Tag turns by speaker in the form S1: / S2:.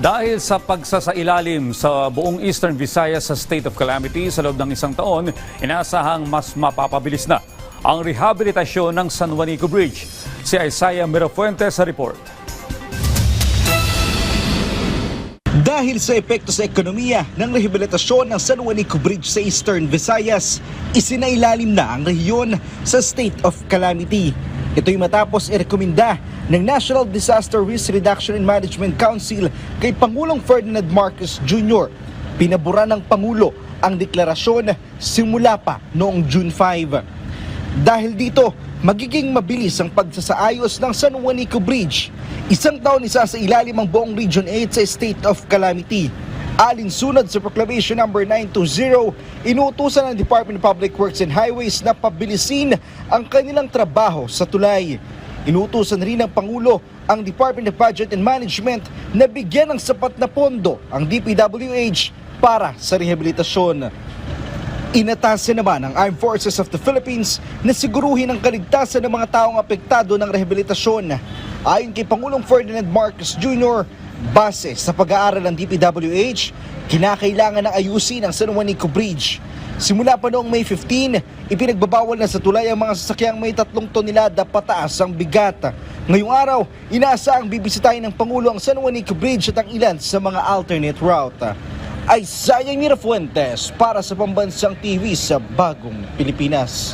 S1: Dahil sa pagsasailalim sa buong Eastern Visayas sa state of calamity sa loob ng isang taon, inaasahang mas mapapabilis na ang rehabilitasyon ng San Juanico Bridge. Si Isaiah Mirafuentes sa report.
S2: Dahil sa epekto sa ekonomiya ng rehabilitasyon ng San Juanico Bridge sa Eastern Visayas, isinailalim na ang rehiyon sa state of calamity. Ito'y matapos irekomenda ng National Disaster Risk Reduction and Management Council kay Pangulong Ferdinand Marcos Jr. Pinabura ng Pangulo ang deklarasyon simula pa noong June 5. Dahil dito, magiging mabilis ang pagsasaayos ng San Juanico Bridge. Isang taon isa sa ilalim ang buong Region 8 sa state of calamity. Alinsunod sa Proclamation number 920, inuutusan ng Department of Public Works and Highways na pabilisin ang kanilang trabaho sa tulay. Inuutusan rin ng Pangulo ang Department of Budget and Management na bigyan ng sapat na pondo ang DPWH para sa rehabilitasyon. Inatasan naman ng Armed Forces of the Philippines na siguruhin ang kaligtasan ng mga taong apektado ng rehabilitasyon. Ayon kay Pangulong Ferdinand Marcos Jr., base sa pag-aaral ng DPWH, kinakailangan na ayusin ang San Juanico Bridge. Simula pa noong May 15, ipinagbabawal na sa tulay ang mga sasakyang may tatlong tonelada pataas ang bigat. Ngayong araw, inaasahang bibisitahin ng Pangulo ang San Juanico Bridge at ang ilan sa mga alternate route. Isaiah Mirafuentes para sa Pambansang TV sa Bagong Pilipinas.